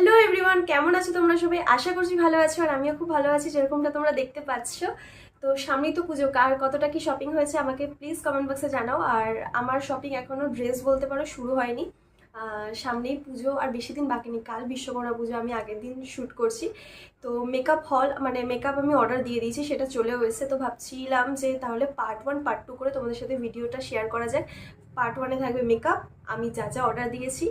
Hello everyone কেমন আছো তোমরা সবাই? আশা করছি ভালো আছো আর আমিও খুব ভালো আছি, যেরকমটা তোমরা দেখতে পাচ্ছ। তো সামনেই তো পুজো, কার কতটা কি শপিং হয়েছে আমাকে প্লিজ কমেন্ট বক্সে জানাও। আর আমার শপিং এখনও ড্রেস বলতে পারো শুরু হয়নি। সামনেই পুজো আর বেশি দিন বাকি নেই, কাল বিশ্বকর্মা পুজো আমি আগের দিন শ্যুট করছি। তো মেকআপ হল মানে মেকআপ আমি অর্ডার দিয়ে দিয়েছি, সেটা চলেও এসেছে। তো ভাবছিলাম যে তাহলে পার্ট ওয়ান পার্ট টু করে তোমাদের সাথে ভিডিওটা শেয়ার করা যাক। পার্ট ওয়ানে থাকবে মেকআপ আমি যা যা অর্ডার দিয়েছি।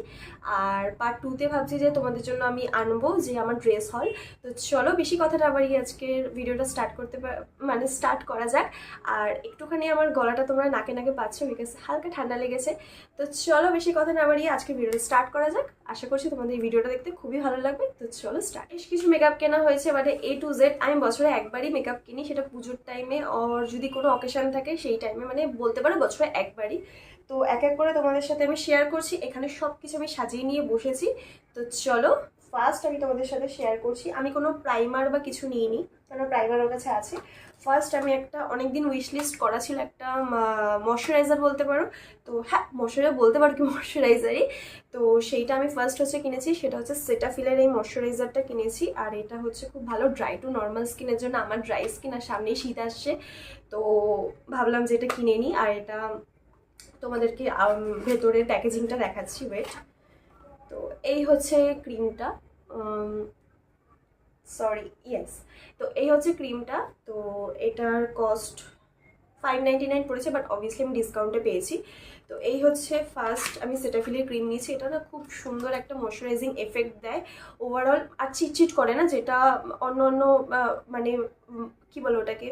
আর পার্ট টুতে ভাবছি যে তোমাদের জন্য আমি আনব যে আমার ড্রেস হল তো চলো বেশি কথাটা আবার আজকের ভিডিওটা স্টার্ট করতে মানে স্টার্ট করা যাক। আর একটুখানি আমার গলাটা তোমরা নাকে নাকে পাচ্ছ বিকজ হালকা ঠান্ডা লেগেছে। তো চলো বেশি কথা না বাড়িয়ে আজকে ভিডিওটা স্টার্ট করা যাক। আশা করছি তোমাদের এই ভিডিওটা দেখতে খুবই ভালো লাগবে। তো চলো স্টার্ট বেশ কিছু মেকআপ কেনা হয়েছে মানে এ টু জেড আমি বছরে একবারই মেকআপ কিনি, সেটা পুজোর টাইমে আর যদি কোনো অকেশন থাকে সেই টাইমে মানে বলতে পারো বছরে একবারই। তো এক এক করে তোমাদের সাথে আমি শেয়ার করছি। এখানে সব কিছু আমি সাজিয়ে নিয়ে বসেছি। তো চলো ফার্স্ট আমি তোমাদের সাথে শেয়ার করছি। আমি কোনো প্রাইমার বা কিছু নিইনি কারণ প্রাইমার ওর কাছে আছে। ফার্স্ট আমি একটা অনেকদিন উইশ লিস্ট করা ছিল একটা ময়শ্চারাইজার বলতে পারো। তো হ্যাঁ ময়শ্চারাইজার বলতে পারো কি ময়শ্চারাইজারই তো সেইটা আমি ফার্স্ট হচ্ছে কিনেছি, সেটা হচ্ছে সেটাফিলের এই ময়শ্চারাইজারটা কিনেছি। আর এটা হচ্ছে খুব ভালো ড্রাই টু নর্মাল স্কিনের জন্য। আমার ড্রাই স্কিন আর সামনেই শীত আসছে। তো ভাবলাম যে এটা কিনে নিই। আর এটা তোমাদেরকে ভেতরের প্যাকেজিংটা দেখাচ্ছি ওয়েট তো এই হচ্ছে ক্রিমটা সরি ইয়েস তো এই হচ্ছে ক্রিমটা, তো এটার কস্ট ফাইভ নাইনটি নাইন পড়েছে বাট অবভিয়াসলি আমি ডিসকাউন্টে পেয়েছি। তো এই হচ্ছে ফার্স্ট আমি সেটাফিলের ক্রিম নিয়েছি, এটা না খুব সুন্দর একটা ময়শ্চারাইজিং এফেক্ট দেয়। ওভারঅল আর চিটচিট করে না, যেটা অন্য অন্য মানে কি বলো ওটাকে?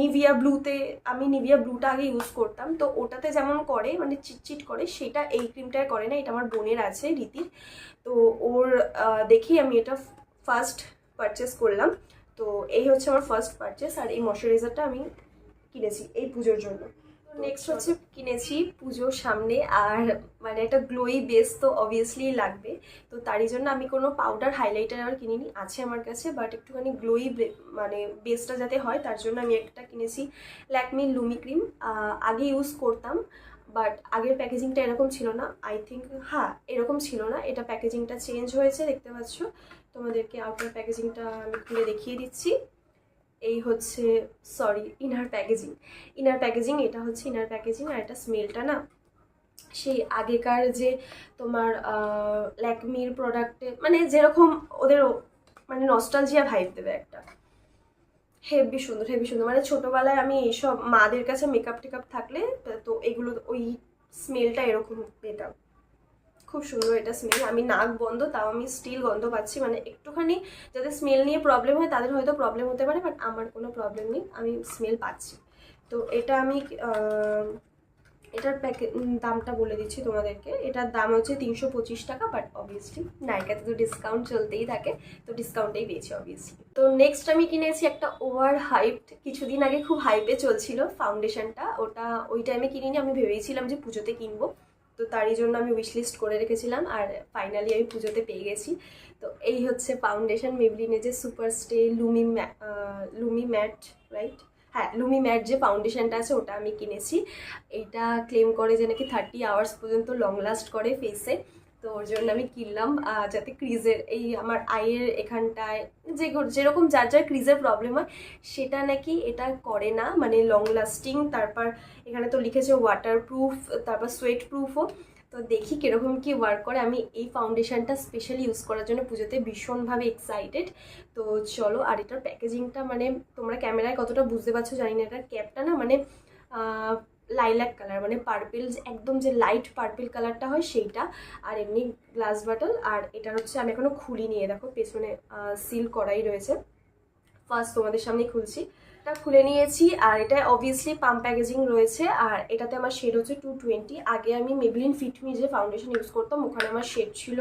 নিভিয়া ব্লুতে আমি নিভিয়া ব্লুটা আগে ইউজ করতাম। তো ওটাতে যেমন করে মানে চিটচিট করে, সেটা এই ক্রিমটায় করে না, এটা আমার বোনের আছে, রীতির। তো ওর দেখি দেখেই আমি এটা ফার্স্ট পারচেস করলাম। তো এই হচ্ছে আমার ফার্স্ট পারচেস আর এই ময়শ্চারাইজারটা আমি কিনেছি এই পুজোর জন্য। নেক্সট হচ্ছে কিনেছি পুজোর সামনে আর মানে একটা গ্লোই বেস তো অবভিয়াসলি লাগবে। তো তারই জন্য আমি কোনো পাউডার হাইলাইটার আর কিনিনি আছে আমার কাছে বাট একটুখানি গ্লোই মানে বেসটা যাতে হয় তার জন্য আমি একটা কিনেছি ল্যাকমি লুমি ক্রিম আগে ইউজ করতাম বাট আগের প্যাকেজিংটা এরকম ছিল না। আই থিঙ্ক হ্যাঁ এরকম ছিল না। এটা প্যাকেজিংটা চেঞ্জ হয়েছে দেখতে পাচ্ছ। তোমাদেরকে আউটার প্যাকেজিংটা আমি খুলে দেখিয়ে দিচ্ছি। এই হচ্ছে sorry inner packaging inner packaging এটা হচ্ছে ইনার প্যাকেজিং আর এটা স্মেলটা না? সেই আগেকার যে তোমার ল্যাকমির প্রোডাক্টে মানে যেরকম ওদের মানে নস্টালজিয়া ভাইব দেবে একটা। হেভি সুন্দর হেভি সুন্দর। মানে ছোটোবেলায় আমি এইসব মাদের কাছে মেকআপ টেকআপ থাকলে, তো- এগুলো, ওই স্মেলটা এরকম পেতাম। খুব সুন্দর এটা স্মেল আমি নাক বন্ধ, তাও আমি স্টিল গন্ধ পাচ্ছি। মানে একটুখানি যাদের স্মেল নিয়ে প্রবলেম হয়, তাদের হয়তো প্রবলেম হতে পারে বাট আমার কোনো প্রবলেম নেই। আমি স্মেল পাচ্ছি। তো এটা আমি এটার প্যাকে দামটা বলে দিচ্ছি তোমাদেরকে। এটার দাম হচ্ছে তিনশো পঁচিশ টাকা বাট অবভিয়াসলি নাইকাতে তো ডিসকাউন্ট চলতেই থাকে। তো ডিসকাউন্টেই পেয়েছি অবভিয়াসলি তো নেক্সট আমি কিনেছি একটা ওভার হাইপড কিছুদিন আগে খুব হাইপে চলছিল ফাউন্ডেশনটা ওটা ওই টাইমে কিনিনি, আমি ভেবেছিলাম যে পুজোতে কিনবো। তো তারই জন্য আমি উইশ লিস্ট করে রেখেছিলাম আর ফাইনালি আমি পুজোতে পেয়ে গেছি। তো এই হচ্ছে ফাউন্ডেশন মেবলিনে যে super stay lumi lumi matte right হ্যাঁ লুমি ম্যাট যে ফাউন্ডেশনটা আছে ওটা আমি কিনেছি। এইটা ক্লেম করে যে নাকি থার্টি আওয়ার্স পর্যন্ত লং লাস্ট করে ফেসে তো ওর জন্য আমি কিনলাম যাতে ক্রিজের এই আমার আইয়ের এখানটায় যে যেরকম যার যার ক্রিজের প্রবলেম হয়, সেটা নাকি এটা করে না মানে লং লাস্টিং তারপর এখানে তো লিখেছে ওয়াটার প্রুফ তারপর সোয়েট প্রুফও তো দেখি কীরকম কি ওয়ার্ক করে। আমি এই ফাউন্ডেশনটা স্পেশালি ইউজ করার জন্য পুজোতে ভীষণভাবে এক্সাইটেড তো চলো, আর এটার প্যাকেজিংটা মানে তোমরা ক্যামেরায় কতটা বুঝতে পারছ জানি না। এটার ক্যাপটা না মানে লাইল্যাক কালার মানে পার্পেল একদম যে লাইট পার্পেল কালারটা হয় সেইটা, আর এমনি গ্লাস বাটল আর এটা হচ্ছে আমি এখনও খুলি নিয়ে দেখো পেছনে সিল করাই রয়েছে। ফার্স্ট তোমাদের সামনে খুলছি। এটা খুলে নিয়েছি, আর এটা অবভিয়াসলি পাম্প প্যাকেজিং রয়েছে, আর এটাতে আমার শেড হচ্ছে টু টোয়েন্টি আগে আমি মেবলিন ফিটমি যে ফাউন্ডেশন ইউজ করতাম, ওখানে আমার শেড ছিল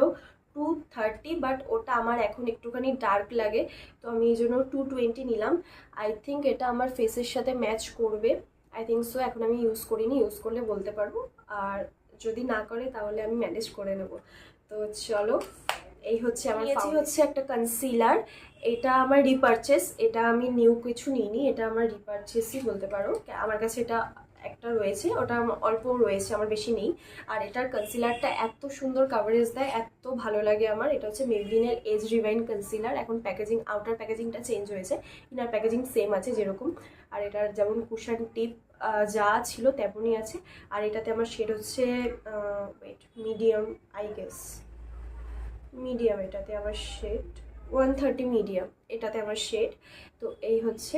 টু থার্টি বাট ওটা আমার এখন একটুখানি ডার্ক লাগে, তো আমি এই জন্য টু টোয়েন্টি নিলাম। আই থিঙ্ক এটা আমার ফেসের সাথে ম্যাচ করবে। আই থিঙ্ক সো এখন আমি ইউজ করিনি ইউজ করলে বলতে পারব। আর যদি না করে তাহলে আমি ম্যানেজ করে নেব। তো চলো এই হচ্ছে আমার নিয়েছি হচ্ছে একটা কনসিলার এটা আমার রিপারচেস এটা আমি নিউ কিছু নিইনি এটা আমার রিপারচেসই বলতে পারো। আমার কাছে এটা একটা রয়েছে ওটা অল্প রয়েছে আমার বেশি নেই। আর এটার কনসিলারটা এত সুন্দর কাভারেজ দেয় এত ভালো লাগে আমার। এটা হচ্ছে মেবলিনের এজ রিভাইন কনসিলার এখন প্যাকেজিং আউটার প্যাকেজিংটা চেঞ্জ হয়েছে। ইনার প্যাকেজিং সেম আছে যেরকম। আর এটার যেমন কুশন টিপ যা ছিল তেমনই আছে। আর এটাতে আমার শেড হচ্ছে wait medium I guess medium এটাতে আমার শেড ওয়ান থার্টি মিডিয়াম এটাতে আমার শেড তো এই হচ্ছে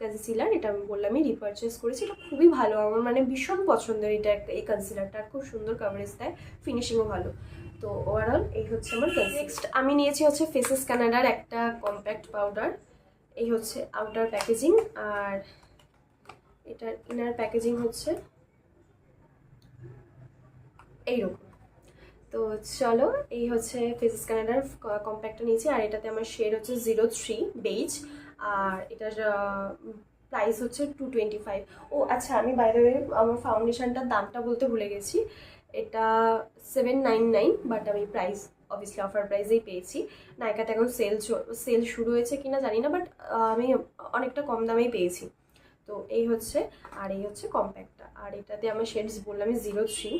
কনসিলার এটা আমি বললামই রিপারচেস করেছি। এটা খুবই ভালো, আমার মানে ভীষণ পছন্দের এটা একটা, এই কনসিলারটা খুব সুন্দর কাভারেজ দেয় ফিনিশিংও ভালো। তো ওভারঅল এই হচ্ছে আমার নেক্সট আমি নিয়েছি হচ্ছে ফেসেস কানাডার একটা কম্প্যাক্ট পাউডার এই হচ্ছে আউটার প্যাকেজিং আর এটার ইনার প্যাকেজিং হচ্ছে এইরকম। তো চলো, এই হচ্ছে ফেসেস কানাডার কম্প্যাক্টটা নিয়েছি, আর এটাতে আমার শেড হচ্ছে জিরো থ্রি বেজ আর এটার প্রাইস হচ্ছে টু টোয়েন্টি ফাইভ ও আচ্ছা আমি বাইরে আমার ফাউন্ডেশনটার দামটা বলতে ভুলে গেছি। এটা সেভেন নাইন নাইন বাট আমি প্রাইস অবভিয়াসলি অফার প্রাইসেই পেয়েছি। নাইকাতে এখন সেল সেল শুরু হয়েছে কিনা জানি না বাট আমি অনেকটা কম দামেই পেয়েছি। তো এই হচ্ছে, আর এই হচ্ছে কম্প্যাক্টটা আর এটাতে আমার শেডস বললাম জিরো থ্রি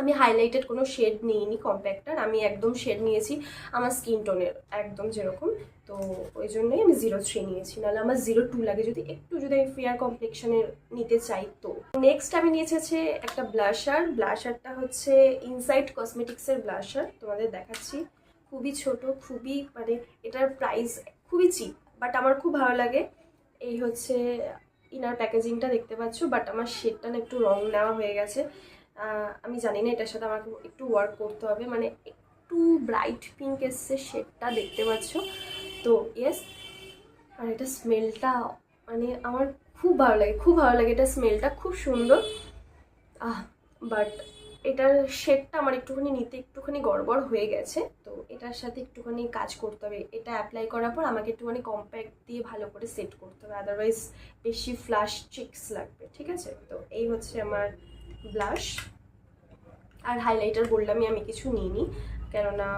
আমি হাইলাইটেড কোনো শেড নিইনি কম্প্যাক্টার আমি একদম শেড নিয়েছি আমার স্কিন টোনের একদম যেরকম। তো ওই জন্যই আমি জিরো থ্রি নিয়েছি, নাহলে আমার জিরো টু লাগে। যদি একটু যদি আমি ফেয়ার কমপ্লেকশনের নিতে চাই তো। নেক্সট আমি নিয়েছি হচ্ছে একটা ব্লাশার ব্লাশারটা হচ্ছে ইনসাইড কসমেটিক্সের ব্লাশার তোমাদের দেখাচ্ছি। খুবই ছোট, খুবই মানে এটার প্রাইস খুবই চিপ বাট আমার খুব ভালো লাগে। এই হচ্ছে ইনার প্যাকেজিংটা দেখতে পাচ্ছ বাট আমার শেডটা না একটু রং নেওয়া হয়ে গেছে। আমি জানি না এটার সাথে আমাকে একটু ওয়ার্ক করতে হবে। মানে একটু ব্রাইট পিঙ্ক এসছে শেডটা দেখতে পাচ্ছ। তো ইয়েস আর এটা স্মেলটা মানে আমার খুব ভালো লাগে, খুব ভালো লাগে এটা স্মেলটা খুব সুন্দর। আহ বাট এটার শেডটা আমার একটুখানি নিতে একটুখানি গড়বড় হয়ে গেছে। তো এটার সাথে একটুখানি কাজ করতে হবে। এটা অ্যাপ্লাই করার পর আমাকে একটুখানি কম্প্যাক্ট দিয়ে ভালো করে সেট করতে হবে। আদারওয়াইজ বেশি ফ্লাশ চিক্স লাগবে, ঠিক আছে? তো এই হচ্ছে আমার ব্লাশ আর হাইলাইটার বললামই আমি কিছু নিইনি, কেননা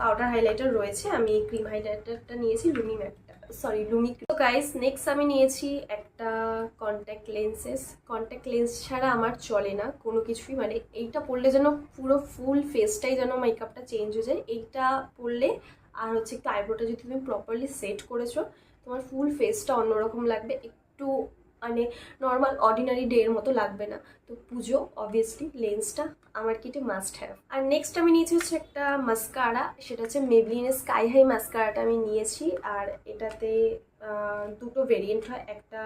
পাউডার হাইলাইটার রয়েছে, আমি ক্রিম হাইলাইটারটা নিয়েছি লুমি ম্যাটটা সরি লুমি তো গাইস নেক্সট আমি নিয়েছি একটা কন্ট্যাক্ট লেন্সেস কন্ট্যাক্ট লেন্স ছাড়া আমার চলে না, কোনো কিছুই মানে এইটা পরলে যেন পুরো ফুল ফেসটাই যেন মেকআপটা চেঞ্জ হয়ে যায়, এইটা পরলে আর হচ্ছে একটু আইব্রোটা যদি তুমি প্রপারলি সেট করেছ, তোমার ফুল ফেসটা অন্যরকম লাগবে, একটু মানে নর্মাল অর্ডিনারি ডে এর মতো লাগবে না। তো পুজো অবভিয়াসলি লেন্সটা আমার কিটে মাস্ট হ্যাভ আর নেক্সট আমি নিয়েছি হচ্ছে একটা মাস্কারা সেটা হচ্ছে মেবলিনের স্কাই হাই মাস্কারাটা আমি নিয়েছি। আর এটাতে দুটো ভেরিয়েন্ট হয়। একটা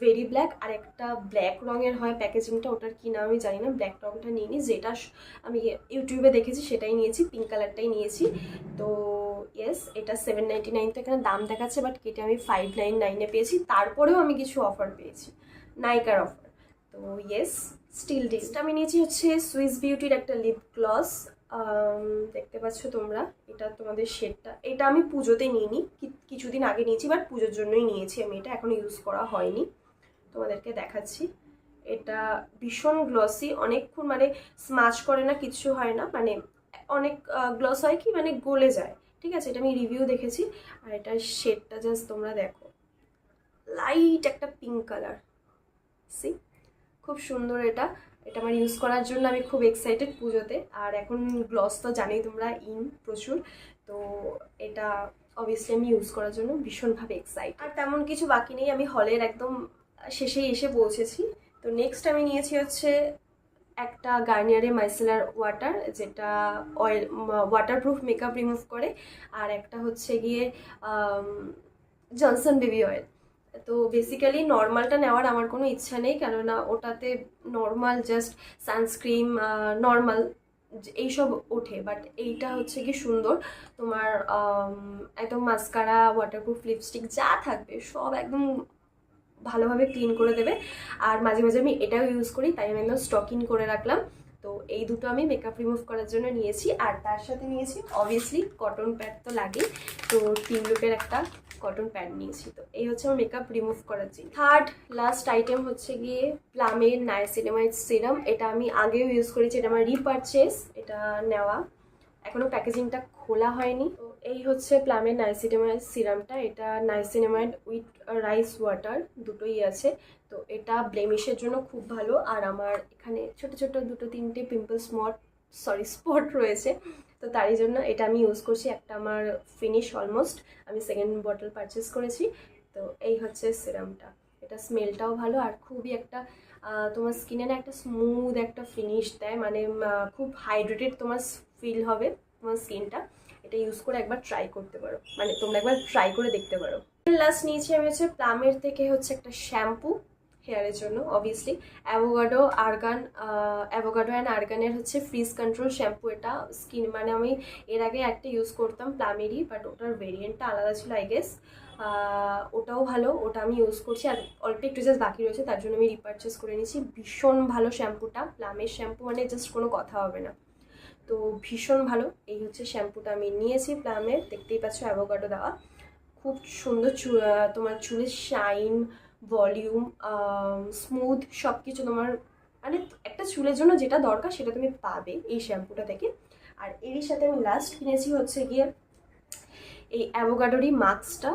ভেরি ব্ল্যাক আর একটা ব্ল্যাক রঙের হয় প্যাকেজিংটা ওটার কি নাম আমি জানি না ব্ল্যাক রঙটা নিয়ে নিই যেটা আমি ইউটিউবে দেখেছি, সেটাই নিয়েছি পিঙ্ক কালারটাই নিয়েছি। তো ইয়েস এটা সেভেন নাইনটি নাইন তো এখানে দাম দেখাচ্ছে বাট কেটে আমি ফাইভ নাইন নাইনে পেয়েছি। তারপরেও আমি কিছু অফার পেয়েছি নাইকার অফার তো ইয়েস স্টিল ডিস্ট আমি নিয়েছি হচ্ছে সুইস বিউটির একটা লিপ গ্লস দেখতে পাচ্ছ তোমরা, এটা তোমাদের শেডটা। এটা আমি পুজোতে নিইনি কিছুদিন আগে নিয়েছি বাট পুজোর জন্যই নিয়েছি আমি এটা, এখন ইউজ করা হয়নি। তোমাদেরকে দেখাচ্ছি। এটা ভীষণ গ্লসি অনেকক্ষণ মানে স্মাচ করে না, কিচ্ছু হয় না মানে অনেক গ্লস হয় কি মানে গলে যায়। ঠিক আছে, এটা আমি রিভিউ দেখেছি, আর এটার শেডটা জাস্ট তোমরা দেখো। লাইট একটা পিঙ্ক কালার সি খুব সুন্দর এটা। এটা আমার ইউজ করার জন্য আমি খুব এক্সাইটেড পুজোতে। আর এখন গ্লস তো জানেই তোমরা, ইন প্রচুর। তো এটা অবভিয়াসলি আমি ইউজ করার জন্য ভীষণভাবে এক্সাইট আর তেমন কিছু বাকি নেই, আমি হলের একদম শেষেই এসে পৌঁছেছি। তো নেক্সট আমি নিয়েছি হচ্ছে একটা গার্নিয়ারে মাইসেলার ওয়াটার যেটা অয়েল ওয়াটারপ্রুফ মেকআপ রিমুভ করে। আর একটা হচ্ছে গিয়ে জনসন বেবি অয়েল তো বেসিক্যালি নর্মালটা নেওয়ার আমার কোনো ইচ্ছা নেই, কেননা ওটাতে নর্মাল জাস্ট সানস্ক্রিম নর্মাল এইসব ওঠে। বাট এইটা হচ্ছে কি সুন্দর। তোমার একদম মাস্কারা ওয়াটারপ্রুফ লিপস্টিক যা থাকবে, সব একদম ভালোভাবে ক্লিন করে দেবে। আর মাঝে মাঝে আমি এটাও ইউজ করি, তাই আমি একদম স্টক করে রাখলাম। তো এই দুটো আমি মেকআপ রিমুভ করার জন্য নিয়েছি। আর তার সাথে নিয়েছি অবভিয়াসলি কটন প্যাড তো লাগেই। তো তিন লুকের একটা কটন প্যান্ট নিয়েছি। তো এই হচ্ছে আমার মেকআপ রিমুভ করার জিনিস। থার্ড লাস্ট আইটেম হচ্ছে গিয়ে প্লামের নায়াসিনেমাইড সিরাম এটা আমি আগেও ইউজ করেছি, এটা আমার রিপারচেস এটা নেওয়া। এখনও প্যাকেজিংটা খোলা হয়নি। তো এই হচ্ছে প্লামের নাইসিনেমাইড সিরামটা এটা নাইসিনেমাইড উইথ রাইস ওয়াটার দুটোই আছে। তো এটা ব্লেমিশের জন্য খুব ভালো। আর আমার এখানে ছোট ছোট দুটো তিনটে পিম্পল স্মট সরি স্পট রয়েছে। তো তারই জন্য এটা আমি ইউজ করছি। একটা আমার ফিনিশ অলমোস্ট আমি সেকেন্ড বটল পারচেস করেছি। তো এই হচ্ছে সিরামটা এটা স্মেলটাও ভালো আর খুবই একটা তোমার স্কিনে না একটা স্মুথ একটা ফিনিশ দেয়। মানে খুব হাইড্রেটেড তোমার ফিল হবে তোমার স্কিনটা এটা ইউজ করে একবার ট্রাই করতে পারো। মানে তোমরা একবার ট্রাই করে দেখতে পারো। লাস্ট নিয়েছি আমি হচ্ছে প্লামের থেকে হচ্ছে একটা শ্যাম্পু হেয়ারের জন্য obviously avocado argan avocado and আর্গানের হচ্ছে ফ্রিজ কন্ট্রোল শ্যাম্পু এটা। স্কিন মানে আমি এর আগে একটা ইউজ করতাম প্লামেরই বাট ওটার ভেরিয়েন্টটা আলাদা ছিল আই গেস ওটাও ভালো, ওটা আমি ইউজ করছি। আর অল্প একটু জাস্ট বাকি রয়েছে, তার জন্য আমি রিপারচেস করে নিয়েছি। ভীষণ ভালো শ্যাম্পুটা প্লামের শ্যাম্পু মানে জাস্ট কোনো কথা হবে না। তো ভীষণ ভালো, এই হচ্ছে শ্যাম্পুটা আমি নিয়েছি প্লামের দেখতেই পাচ্ছ অ্যাভোকাডো দেওয়া। খুব সুন্দর চু তোমার চুলের শাইন ভলিউম স্মুথ সব কিছু তোমার মানে একটা চুলের জন্য যেটা দরকার সেটা তুমি পাবে এই শ্যাম্পুটা থেকে। আর এরই সাথে আমি লাস্ট কিনেছি হচ্ছে গিয়ে এই অ্যাভোকাডোরই মাস্কটা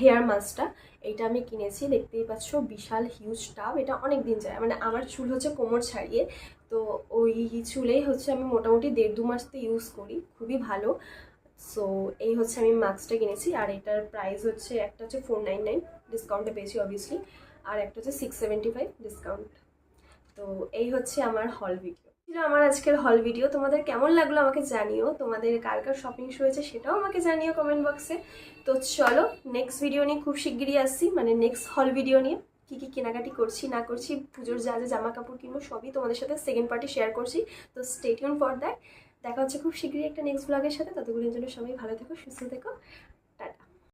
হেয়ার মাস্কটা। এইটা আমি কিনেছি, দেখতেই পাচ্ছ, বিশাল হিউজ টাব এটা অনেক দিন যায় মানে আমার চুল হচ্ছে কোমর ছাড়িয়ে। তো ওই চুলেই হচ্ছে আমি মোটামুটি দেড় দু মাস তো ইউজ করি, খুবই ভালো। সো এই হচ্ছে আমি মাস্কটা কিনেছি, আর এটার প্রাইস হচ্ছে একটা হচ্ছে ফোর নাইন নাইন ডিসকাউন্টে পেয়েছি অবভিয়াসলি আর একটা হচ্ছে সিক্স সেভেন্টি ফাইভ ডিসকাউন্ট তো এই হচ্ছে আমার হল ভিডিও ছিল আমার আজকের হল ভিডিও তোমাদের কেমন লাগল আমাকে জানিও, তোমাদের কার কার শপিং হয়েছে সেটাও আমাকে জানিও কমেন্ট বক্সে তো চলো নেক্সট ভিডিও নিয়ে খুব শিগগিরই আসছি মানে নেক্সট হল ভিডিও নিয়ে কী কী কেনাকাটি করছি, না করছি, পুজোর যা যা জামা কাপড় কিনবো, সবই তোমাদের সাথে সেকেন্ড পার্টি শেয়ার করছি। তো স্টেটিউন ফর দ্যাট দেখা হচ্ছে খুব শীঘ্রই একটা নেক্সট ব্লগের সাথে ততগুলোর জন্য সবাই ভালো থেকো, সুস্থ থেকো।